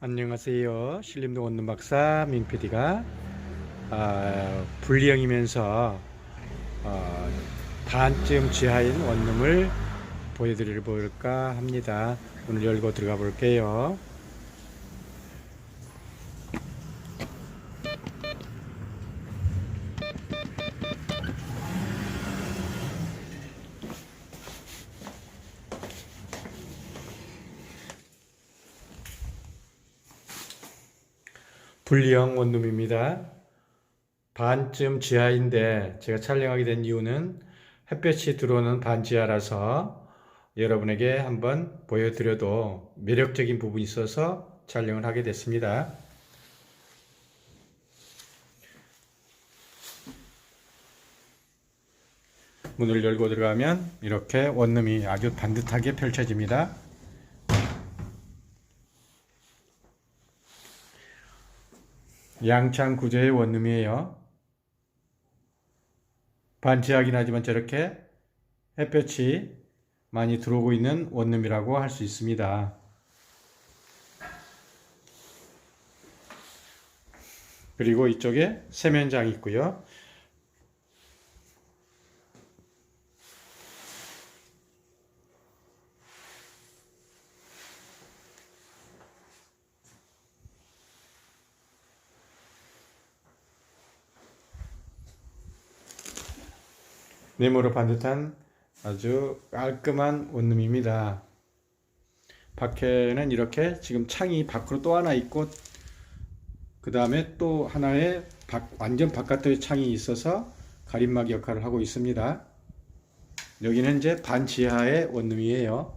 안녕하세요. 신림동 원룸 박사 민PD가 아, 분리형이면서 어, 반쯤 지하인 원룸을 보여드려 볼까 합니다. 오늘 열고 들어가 볼게요. 분리형 원룸입니다. 반쯤 지하인데 제가 촬영하게 된 이유는 햇볕이 들어오는 반지하라서 여러분에게 한번 보여드려도 매력적인 부분이 있어서 촬영을 하게 됐습니다. 문을 열고 들어가면 이렇게 원룸이 아주 반듯하게 펼쳐집니다. 양창 구조의 원룸이에요. 반지하긴 하지만 저렇게 햇볕이 많이 들어오고 있는 원룸이라고 할 수 있습니다. 그리고 이쪽에 세면장이 있고요. 네모로 반듯한 아주 깔끔한 원룸입니다. 밖에는 이렇게 지금 창이 밖으로 또 하나 있고 그 다음에 또 하나의 밖- 완전 바깥의 창이 있어서 가림막 역할을 하고 있습니다. 여기는 이제 반지하의 원룸이에요.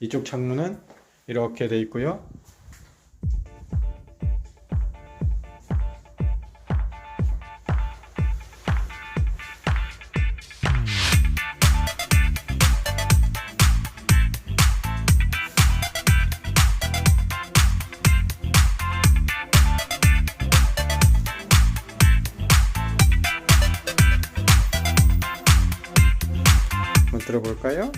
이쪽 창문은 이렇게 돼 있고요. 한번 들어 볼까요?